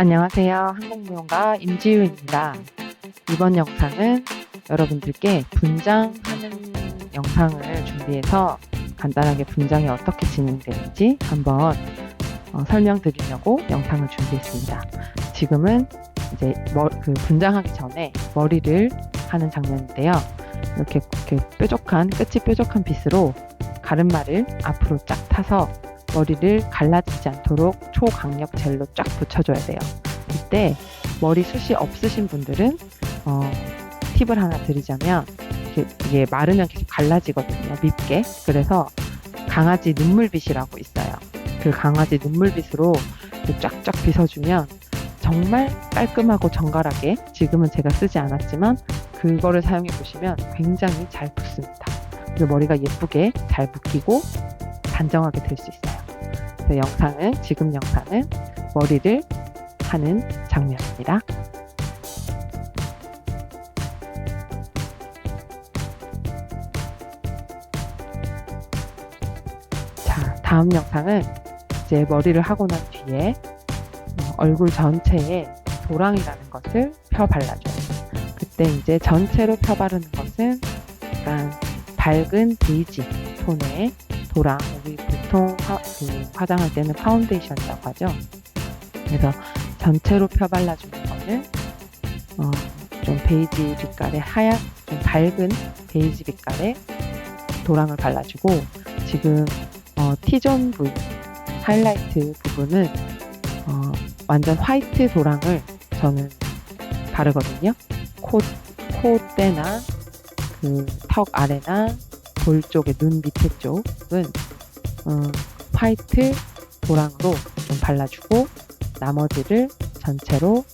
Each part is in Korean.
안녕하세요. 항공무용가 임지윤입니다. 이번 영상은 여러분들께 분장하는 영상을 준비해서 간단하게 분장이 어떻게 진행되는지 한번 어, 설명드리려고 영상을 준비했습니다. 지금은 이제 머, 그 분장하기 전에 머리를 하는 장면인데요. 이렇게, 이렇게 뾰족한 끝이 뾰족한 빗으로 가르마를 앞으로 쫙 타서 머리를 갈라지지 않도록 초강력 젤로 쫙 붙여줘야 돼요. 이때 머리 숱이 없으신 분들은 어, 팁을 하나 드리자면 이게, 마르면 계속 갈라지거든요. 밉게. 그래서 강아지 눈물빗이라고 있어요. 그 강아지 눈물빗으로 이렇게 쫙쫙 빗어주면 정말 깔끔하고 정갈하게 지금은 제가 쓰지 않았지만 그거를 사용해 보시면 굉장히 잘 붙습니다. 그리고 머리가 예쁘게 잘 묶이고 단정하게 될 수 있어요. 그래서 영상은 지금 영상은 머리를 하는 장면입니다. 자, 다음 영상은 이제 머리를 하고 난 뒤에 어, 얼굴 전체에 도랑이라는 것을 펴 발라줘요. 그때 이제 전체로 펴 바르는 것은 약간 밝은 베이지 톤의 도랑, 보통 화, 그 화장할 때는 파운데이션이라고 하죠. 그래서 전체로 펴 발라주는 거는 어, 좀 베이지 빛깔의 하얀, 좀 밝은 베이지 빛깔의 도랑을 발라주고 지금 어, T존 부위, 하이라이트 부분은 어, 완전 화이트 도랑을 저는 바르거든요. 코, 콧대나 그 턱 아래나 볼 쪽의 눈 밑에 쪽은 음, 화이트 도랑으로 좀 발라주고 나머지를 전체로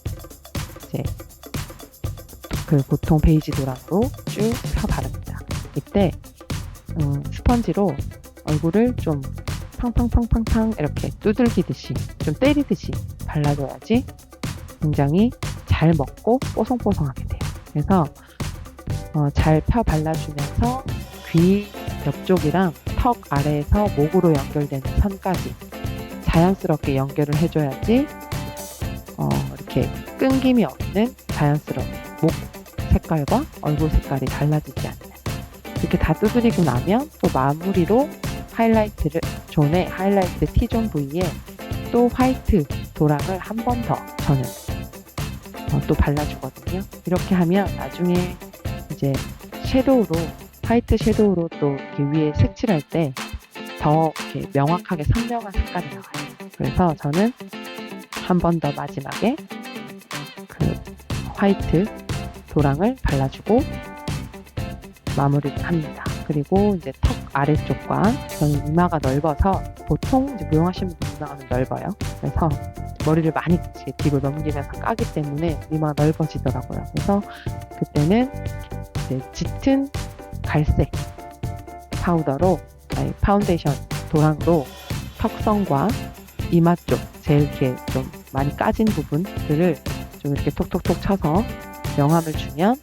이제 그 보통 베이지 도랑으로 쭉 펴 바릅니다. 이때 음, 스펀지로 얼굴을 좀 팡팡팡팡팡 이렇게 두들기듯이 좀 때리듯이 발라줘야지 굉장히 잘 먹고 뽀송뽀송하게 돼요. 그래서 어, 잘펴 발라주면서 귀 옆쪽이랑 턱 아래에서 목으로 연결되는 선까지 자연스럽게 연결을 해줘야지 어, 이렇게 끊김이 없는 자연스러운 목 색깔과 얼굴 색깔이 달라지지 않는 이렇게 다 두드리고 나면 또 마무리로 하이라이트를 존의 하이라이트 T존 부위에 또 화이트 도랑을 한 번 더 저는 어, 또 발라주거든요. 이렇게 하면 나중에 이제 섀도우로 화이트 섀도우로 또 이렇게 위에 색칠할 때 더 이렇게 명확하게 선명한 색깔이 나와요. 그래서 저는 한 번 더 마지막에 그 화이트 도랑을 발라주고 마무리를 합니다. 그리고 이제 턱 아래쪽과 저는 이마가 넓어서 보통 이제 무용하시는 분들 이마가 넓어요. 그래서 머리를 많이 뒤로 넘기면서 까기 때문에 이마가 넓어지더라고요. 그래서 그때는 이제 짙은 갈색 파우더로 아니 파운데이션 도랑으로 턱선과 이마 쪽 제일 이렇게 좀 많이 까진 부분들을 좀 이렇게 톡톡톡 쳐서 명암을 주면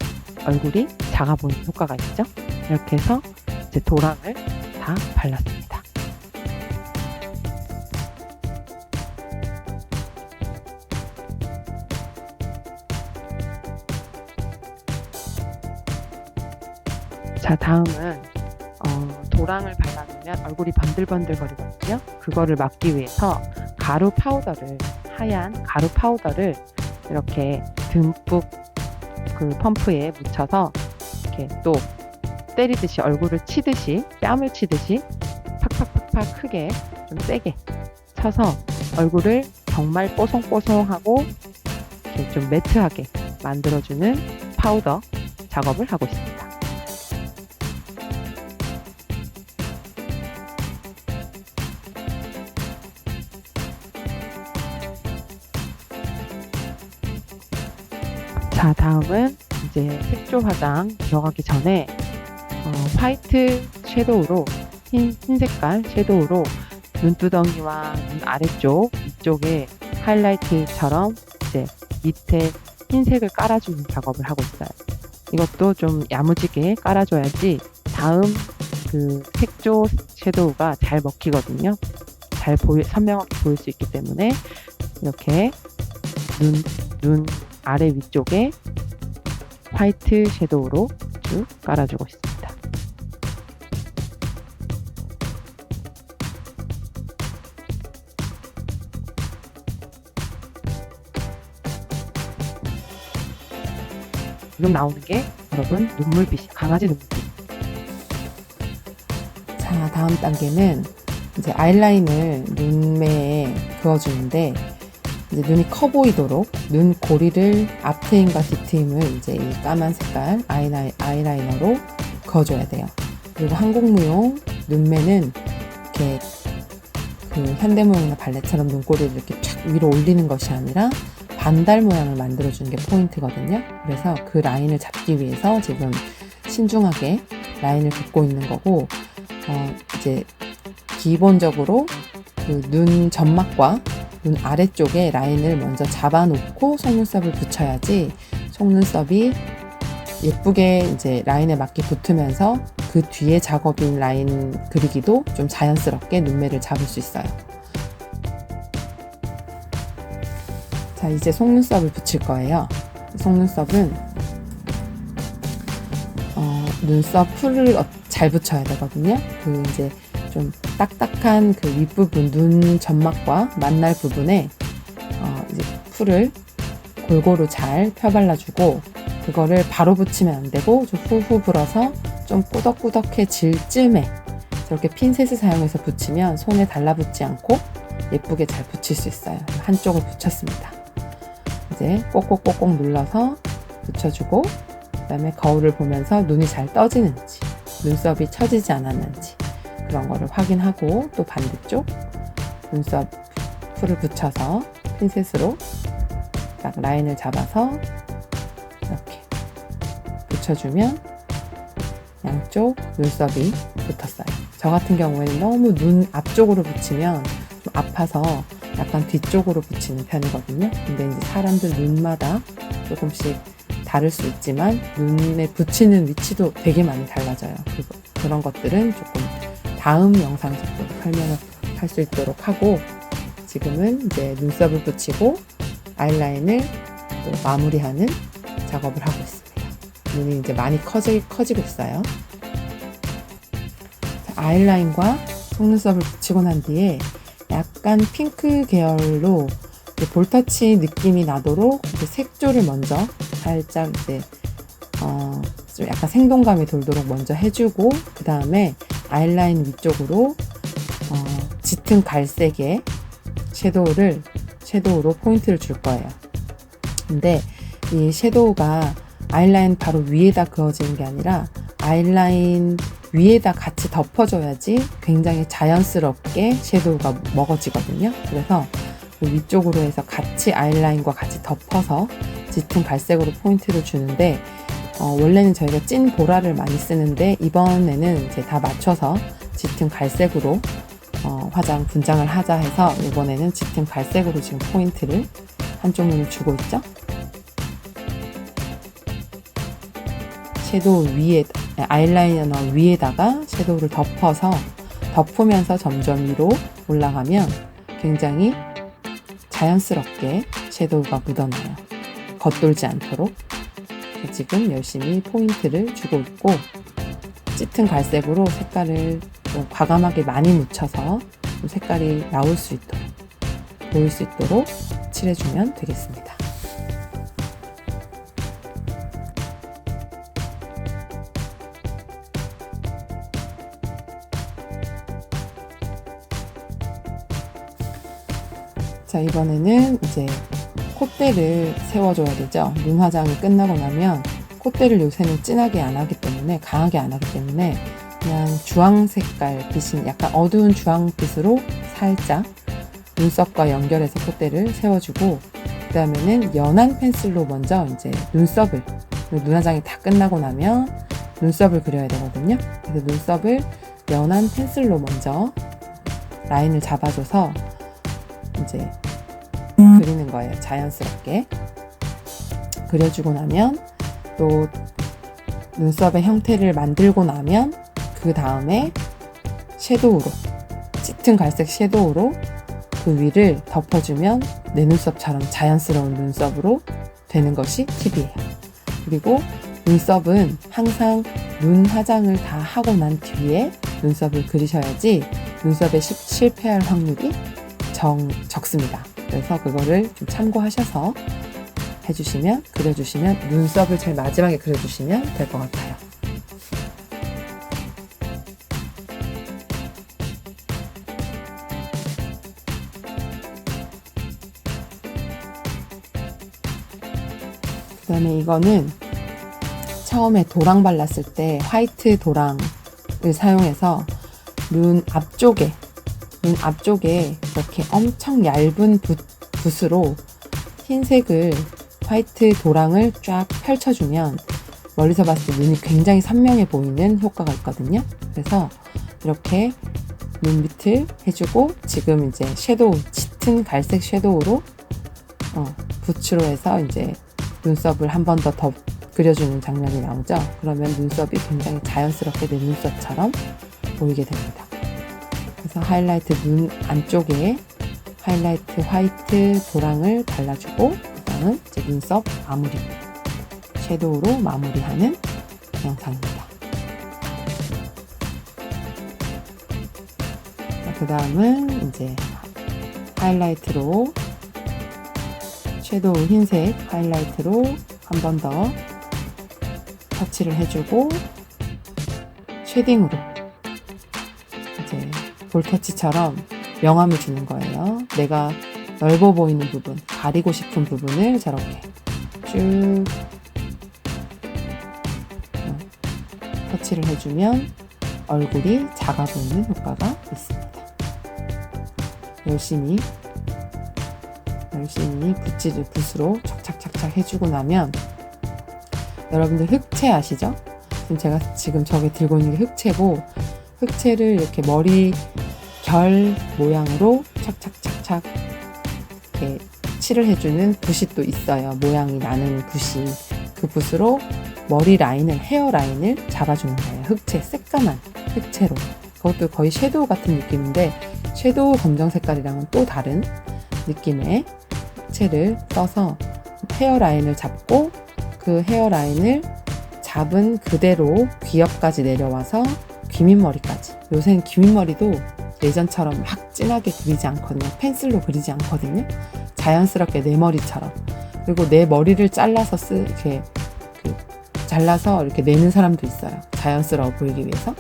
얼굴이 작아 보이는 효과가 있죠. 이렇게 해서 이제 도랑을 다 발랐습니다. 자, 다음은 어, 도랑을 발라주면 얼굴이 번들번들거리거든요. 그거를 막기 위해서 가루 파우더를 하얀 가루 파우더를 이렇게 듬뿍 그 펌프에 묻혀서 이렇게 또 때리듯이 얼굴을 치듯이 뺨을 치듯이 팍팍팍팍 크게 좀 세게 쳐서 얼굴을 정말 뽀송뽀송하고 이렇게 좀 매트하게 만들어주는 파우더 작업을 하고 있습니다. 자, 다음은 이제 색조 화장 들어가기 전에 어, 화이트 섀도우로 흰, 흰 색깔 섀도우로 눈두덩이와 눈 아래쪽 이쪽에 하이라이트처럼 이제 밑에 흰색을 깔아주는 작업을 하고 있어요. 이것도 좀 야무지게 깔아줘야지 다음 그 색조 섀도우가 잘 먹히거든요. 잘 보이, 선명하게 보일 수 있기 때문에 이렇게 눈, 눈 아래 위쪽에 화이트 섀도우로 쭉 깔아주고 있습니다. 지금 나오는 게 여러분 눈물빛이 강아지 눈물빛. 자, 다음 단계는 이제 아이라인을 눈매에 그어주는데 눈이 커 보이도록 눈 고리를 앞트임과 뒤트임을 이제 이 까만 색깔 아이라이, 아이라이너로 그어줘야 돼요. 그리고 한국무용 눈매는 이렇게 그 현대무용이나 발레처럼 눈꼬리를 이렇게 쫙 위로 올리는 것이 아니라 반달 모양을 만들어주는 게 포인트거든요. 그래서 그 라인을 잡기 위해서 지금 신중하게 라인을 긋고 있는 거고, 어, 이제 기본적으로 그 눈 점막과 눈 아래쪽에 라인을 먼저 잡아놓고 속눈썹을 붙여야지 속눈썹이 예쁘게 이제 라인에 맞게 붙으면서 그 뒤에 작업인 라인 그리기도 좀 자연스럽게 눈매를 잡을 수 있어요. 자, 이제 속눈썹을 붙일 거예요. 속눈썹은 어, 눈썹 풀을 어- 잘 붙여야 되거든요. 그 이제 좀 딱딱한 그 윗부분 눈 점막과 만날 부분에 어, 이제 풀을 골고루 잘 펴발라주고 그거를 바로 붙이면 안 되고 좀 후후 불어서 좀 꾸덕꾸덕해질 쯤에 저렇게 핀셋을 사용해서 붙이면 손에 달라붙지 않고 예쁘게 잘 붙일 수 있어요. 한쪽을 붙였습니다. 이제 꼭꼭꼭꼭 눌러서 붙여주고 그다음에 거울을 보면서 눈이 잘 떠지는지 눈썹이 처지지 않았는지 그런 거를 확인하고 또 반대쪽 눈썹 풀을 붙여서 핀셋으로 딱 라인을 잡아서 이렇게 붙여주면 양쪽 눈썹이 붙었어요. 저 같은 경우에는 너무 눈 앞쪽으로 붙이면 좀 아파서 약간 뒤쪽으로 붙이는 편이거든요. 근데 이제 사람들 눈마다 조금씩 다를 수 있지만 눈에 붙이는 위치도 되게 많이 달라져요. 그, 그런 것들은 조금 다음 영상에서 또 설명을 할 수 있도록 하고 지금은 이제 눈썹을 붙이고 아이라인을 또 마무리하는 작업을 하고 있습니다. 눈이 이제 많이 커지, 커지고 있어요. 자, 아이라인과 속눈썹을 붙이고 난 뒤에 약간 핑크 계열로 볼터치 느낌이 나도록 색조를 먼저 살짝 이제 어, 좀 약간 생동감이 돌도록 먼저 해주고 그 다음에 아이라인 위쪽으로 어, 짙은 갈색의 섀도우를 섀도우로 포인트를 줄 거예요. 근데 이 섀도우가 아이라인 바로 위에다 그어지는 게 아니라 아이라인 위에다 같이 덮어줘야지 굉장히 자연스럽게 섀도우가 먹어지거든요. 그래서 그 위쪽으로 해서 같이 아이라인과 같이 덮어서 짙은 갈색으로 포인트를 주는데 어, 원래는 저희가 찐 보라를 많이 쓰는데 이번에는 이제 다 맞춰서 짙은 갈색으로 어, 화장 분장을 하자 해서 이번에는 짙은 갈색으로 지금 포인트를 한쪽 눈을 주고 있죠. 섀도우 위에 아이라이너 위에다가 섀도우를 덮어서 덮으면서 점점 위로 올라가면 굉장히 자연스럽게 섀도우가 묻어나요. 겉돌지 않도록 지금 열심히 포인트를 주고 있고 짙은 갈색으로 색깔을 좀 과감하게 많이 묻혀서 좀 색깔이 나올 수 있도록 보일 수 있도록 칠해주면 되겠습니다. 자, 이번에는 이제 콧대를 세워줘야 되죠. 눈 화장이 끝나고 나면 콧대를 요새는 진하게 안 하기 때문에, 강하게 안 하기 때문에, 그냥 주황 색깔 빛인 약간 어두운 주황빛으로 살짝 눈썹과 연결해서 콧대를 세워주고, 그 다음에는 연한 펜슬로 먼저 이제 눈썹을, 눈 화장이 다 끝나고 나면 눈썹을 그려야 되거든요. 그래서 눈썹을 연한 펜슬로 먼저 라인을 잡아줘서 이제 그리는 거예요. 자연스럽게. 그려주고 나면 또 눈썹의 형태를 만들고 나면 그 다음에 섀도우로 짙은 갈색 섀도우로 그 위를 덮어주면 내 눈썹처럼 자연스러운 눈썹으로 되는 것이 팁이에요. 그리고 눈썹은 항상 눈 화장을 다 하고 난 뒤에 눈썹을 그리셔야지 눈썹에 시- 실패할 확률이 정, 적습니다. 그래서 그거를 좀 참고하셔서 해주시면, 그려주시면, 눈썹을 제일 마지막에 그려주시면 될 것 같아요. 그 다음에 이거는 처음에 도랑 발랐을 때 화이트 도랑을 사용해서 눈 앞쪽에 눈 앞쪽에 이렇게 엄청 얇은 붓, 붓으로 흰색을 화이트 도랑을 쫙 펼쳐주면 멀리서 봤을 때 눈이 굉장히 선명해 보이는 효과가 있거든요. 그래서 이렇게 눈 밑을 해주고 지금 이제 섀도우 짙은 갈색 섀도우로 어, 붓으로 해서 이제 눈썹을 한 번 더 더 그려주는 장면이 나오죠. 그러면 눈썹이 굉장히 자연스럽게 내 눈썹처럼 보이게 됩니다. 그래서 하이라이트 눈 안쪽에 하이라이트 화이트 도랑을 발라주고 그 다음 이제 눈썹 마무리 섀도우로 마무리하는 영상입니다. 그 다음은 이제 하이라이트로 섀도우 흰색 하이라이트로 한 번 더 터치를 해주고 쉐딩으로 볼터치처럼 명암을 주는 거예요. 내가 넓어 보이는 부분, 가리고 싶은 부분을 저렇게 쭉 어, 터치를 해주면 얼굴이 작아 보이는 효과가 있습니다. 열심히 열심히 붓질을 붓으로 착착착착 해주고 나면 여러분들 흑채 아시죠? 지금 제가 지금 저기 들고 있는 게 흑채고 흑채를 이렇게 머리 결 모양으로 착착착착 이렇게 칠을 해주는 붓이 또 있어요. 모양이 나는 붓이 그 붓으로 머리 라인을 헤어 라인을 잡아주는 거예요. 흑채 새까만 흑채로 그것도 거의 섀도우 같은 느낌인데 섀도우 검정 색깔이랑은 또 다른 느낌의 흑채를 써서 헤어 라인을 잡고 그 헤어 라인을 잡은 그대로 귀 옆까지 내려와서 귀밑머리까지. 요새는 귀밑머리도 예전처럼 막 진하게 그리지 않거든요. 펜슬로 그리지 않거든요. 자연스럽게 내 머리처럼. 그리고 내 머리를 잘라서 쓰, 이렇게, 그, 잘라서 이렇게 내는 사람도 있어요. 자연스러워 보이기 위해서.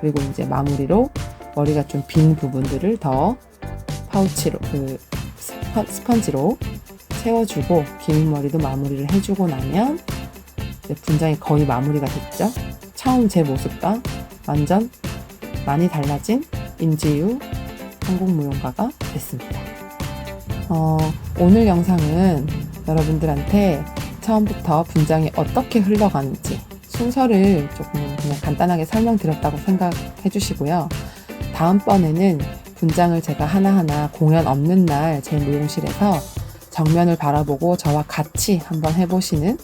그리고 이제 마무리로 머리가 좀 빈 부분들을 더 파우치로, 그, 스펀, 스펀지로 채워주고, 기민머리도 마무리를 해주고 나면, 이제 분장이 거의 마무리가 됐죠. 처음 제 모습과 완전 많이 달라진 임지유 한국 무용가가 됐습니다. 어, 오늘 영상은 여러분들한테 처음부터 분장이 어떻게 흘러가는지 순서를 조금 그냥 간단하게 설명드렸다고 생각해 주시고요. 다음번에는 분장을 제가 하나하나 공연 없는 날 제 무용실에서 정면을 바라보고 저와 같이 한번 해보시는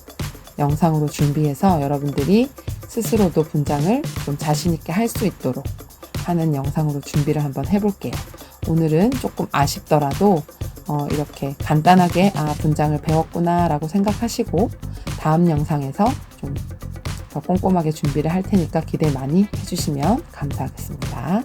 영상으로 준비해서 여러분들이 스스로도 분장을 좀 자신있게 할 수 있도록 하는 영상으로 준비를 한번 해볼게요. 오늘은 조금 아쉽더라도 어, 이렇게 간단하게 아 분장을 배웠구나 라고 생각하시고 다음 영상에서 좀 더 꼼꼼하게 준비를 할 테니까 기대 많이 해주시면 감사하겠습니다.